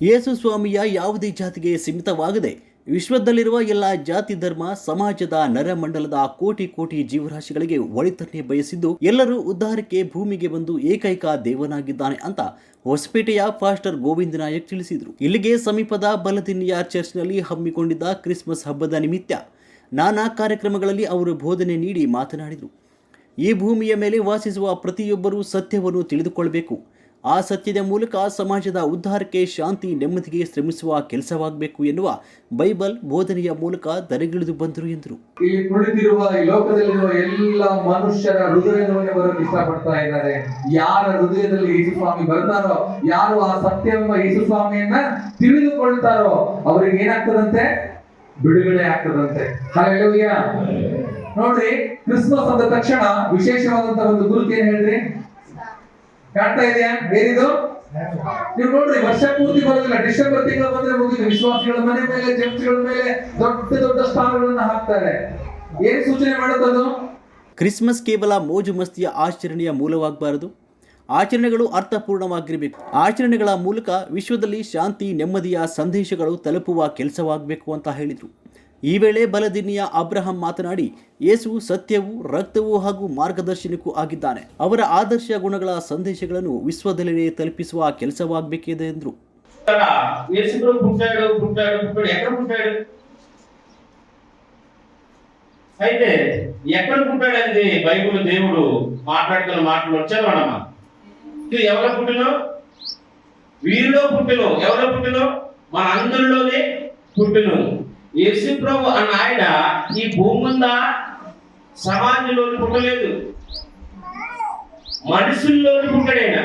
ಯೇಸು ಸ್ವಾಮಿಯ ಯಾವುದೇ ಜಾತಿಗೆ ಸೀಮಿತವಾಗದೆ ವಿಶ್ವದಲ್ಲಿರುವ ಎಲ್ಲ ಜಾತಿ, ಧರ್ಮ, ಸಮಾಜದ ನರಮಂಡಲದ ಕೋಟಿ ಕೋಟಿ ಜೀವರಾಶಿಗಳಿಗೆ ಒಳಿತನ್ನೇ ಬಯಸಿದ್ದು ಎಲ್ಲರೂ ಉದ್ಧಾರಕ್ಕೆ ಭೂಮಿಗೆ ಬಂದು ಏಕೈಕ ದೇವನಾಗಿದ್ದಾನೆ ಅಂತ ಹೊಸಪೇಟೆಯ ಫಾಸ್ಟರ್ ಗೋವಿಂದ ನಾಯಕ್ ತಿಳಿಸಿದರು. ಇಲ್ಲಿಗೆ ಸಮೀಪದ ಬಲದಿನ್ನಿಯ ಚರ್ಚ್ನಲ್ಲಿ ಹಮ್ಮಿಕೊಂಡಿದ್ದ ಕ್ರಿಸ್ಮಸ್ ಹಬ್ಬದ ನಿಮಿತ್ತ ನಾನಾ ಕಾರ್ಯಕ್ರಮಗಳಲ್ಲಿ ಅವರು ಬೋಧನೆ ನೀಡಿ ಮಾತನಾಡಿದರು. ಈ ಭೂಮಿಯ ಮೇಲೆ ವಾಸಿಸುವ ಪ್ರತಿಯೊಬ್ಬರೂ ಸತ್ಯವನ್ನು ತಿಳಿದುಕೊಳ್ಳಬೇಕು ಆ ಸತ್ಯದ ಮೂಲಕ ಸಮಾಜದ ಉದ್ಧಾರಕ್ಕೆ ಶಾಂತಿ ನೆಮ್ಮದಿಗೆ ಶ್ರಮಿಸುವ ಕೆಲಸವಾಗಬೇಕು ಎನ್ನುವ ಬೈಬಲ್ ಬೋಧನೆಯ ಮೂಲಕ ದರೆಗಿಳಿದು ಬಂದರು ಎಂದರು. ಇಲ್ಲಿ ಕುಳಿತಿರುವ ಈ ಲೋಕದಲ್ಲಿರುವ ಎಲ್ಲ ಮನುಷ್ಯರ ಹೃದಯವನ್ನು ಬರಲು ಇಷ್ಟಪಡ್ತಾ ಇದ್ದಾರೆ. ಯಾರ ಹೃದಯದಲ್ಲಿ ಯೇಸು ಸ್ವಾಮಿ ಬರ್ತಾರೋ, ಯಾರು ಆ ಸತ್ಯವೆಂಬ ಯೇಸು ಸ್ವಾಮಿಯನ್ನ ತಿಳಿದುಕೊಳ್ತಾರೋ, ಅವರಿಗೆ ಏನಾಗ್ತದಂತೆ? ಬಿಡುಗಡೆ ಆಗ್ತದಂತೆ. ನೋಡ್ರಿ, ಕ್ರಿಸ್ಮಸ್ ಅಂದ ತಕ್ಷಣ ವಿಶೇಷವಾದಂತಹ ಒಂದು ಗುರುತು ಏನ್ ಹೇಳ್ರಿ? ಕಾಣ್ತಾ ಇದೆಯಾ? ಏನಿದು ನೀವು ನೋಡ್ರಿ, ವರ್ಷ ಪೂರ್ತಿ ಬರೋದಿಲ್ಲ. ಡಿಸೆಂಬರ್ ತಿಂಗಳು ಬಂದ್ರೆ ಮುಗಿದು ವಿಶ್ವಾಸಿಗಳ ಮನೆ ಮೇಲೆ ಚರ್ಚ್ಗಳ ಮೇಲೆ ದೊಡ್ಡ ದೊಡ್ಡ ಸ್ಥಾನಗಳನ್ನ ಹಾಕ್ತಾರೆ. ಏನ್ ಸೂಚನೆ ಮಾಡುತ್ತದು ಕ್ರಿಸ್ಮಸ್ ಕೇವಲ ಮೋಜು ಮಸ್ತಿಯ ಆಚರಣೆಯ ಮೂಲವಾಗಬಾರದು. ಆಚರಣೆಗಳು ಅರ್ಥಪೂರ್ಣವಾಗಿರಬೇಕು. ಆಚರಣೆಗಳ ಮೂಲಕ ವಿಶ್ವದಲ್ಲಿ ಶಾಂತಿ, ನೆಮ್ಮದಿಯ ಸಂದೇಶಗಳು ತಲುಪುವ ಕೆಲಸವಾಗಬೇಕು ಅಂತ ಹೇಳಿದರು. ಈ ವೇಳೆ ಬಲದಿನ್ನಿಯ ಅಬ್ರಹಂ ಮಾತನಾಡಿ ಯೇಸು ಸತ್ಯವೂ ರಕ್ತವೂ ಹಾಗೂ ಮಾರ್ಗದರ್ಶನಕ್ಕೂ ಆಗಿದ್ದಾನೆ ಅವರ ಆದರ್ಶ ಗುಣಗಳ ಸಂದೇಶಗಳನ್ನು ವಿಶ್ವದೆಲ್ಲೆಡೆ ತಲುಪಿಸುವ ಕೆಲಸವಾಗಬೇಕಿದೆ ಎಂದರು ఇక్కడ యేసుప్రభు పుట్టాడు పుట్టాడు పుట్టాడు ఎక్కడ పుట్టాడు అయితే ఎక్కడ పుట్టాడండి బైబిల్ దేవుడు మాట్లాడుతున్న మాటలు వచ్చావడమ్మా ఇది ఎవరో పుట్టినో వీరిలో పుట్టినో ఎవరో పుట్టినో మన అందరిలోనే పుట్టిను యేసు ప్రభు అన్న ఆయన ఈ భూమి మీద సమాజంలో పుట్టలేదు. మనుషుల్లోని పుట్టాడైనా?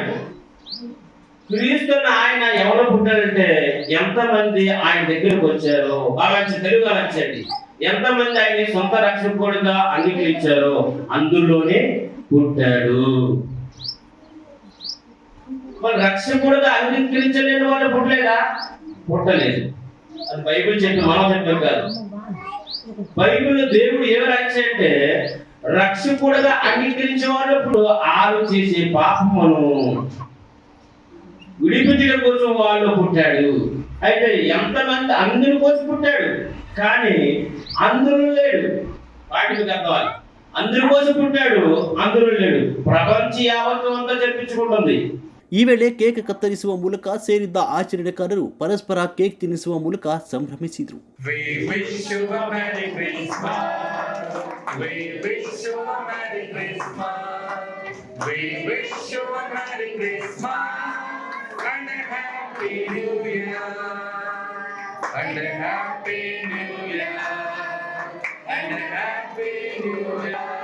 క్రీస్తున్న ఆయన ఎవరు పుట్టారంటే ఎంతమంది ఆయన దగ్గరకు వచ్చారో ఆలోచన తెలుగు ఆలోచండి ఎంతమంది ఆయన సొంత రక్షకుడుగా అంగీకరించారో అందులోనే పుట్టాడు. మరి రక్షకుడుగా అంగీకరించలేని వాళ్ళు పుట్టలేదా? పుట్టలేదు. అది బైబిల్ చెప్పి మనం చెప్పాం కాదు. బైబిల్ దేవుడు ఏమి రాశాడంటే రక్షకుడుగా అంగీకరించే వాళ్ళు ఆరు చేసే పాపమును విడిపించడం కోసం వాళ్ళు పుట్టాడు. అయితే ఎంతమంది అందరి కోసం పుట్టాడు? కానీ అందరూ లేడు. వాటికి తగ్గవాలి అందరి కోసం పుట్టాడు అందరూ లేడు. ప్రపంచ యావత్వం అంతా జరిపించుకుంటుంది. ಈ ವೇಳೆ ಕೇಕ್ ಕತ್ತರಿಸುವ ಮೂಲಕ ಸೇರಿದ್ದ ಆಚರಣೆಕಾರರು ಪರಸ್ಪರ ಕೇಕ್ ತಿನ್ನಿಸುವ ಮೂಲಕ ಸಂಭ್ರಮಿಸಿದರು Happy New Year.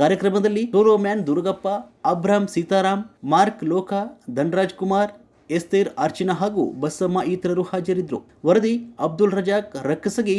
ಕಾರ್ಯಕ್ರಮದಲ್ಲಿ ಟೋರೋ ಮ್ಯಾನ್ ದುರ್ಗಪ್ಪ ಅಬ್ರಾಮ್ ಸೀತಾರಾಮ್, ಮಾರ್ಕ್ ಲೋಕ, ಧನ್ರಾಜ್ ಕುಮಾರ್, ಎಸ್ತೇರ್ ಅರ್ಚನಾ ಹಾಗೂ ಬಸಮ್ಮ ಇತರರು ಹಾಜರಿದ್ದರು. ವರದಿ ಅಬ್ದುಲ್ ರಜಾಕ್, ರಕ್ಕಸಗಿ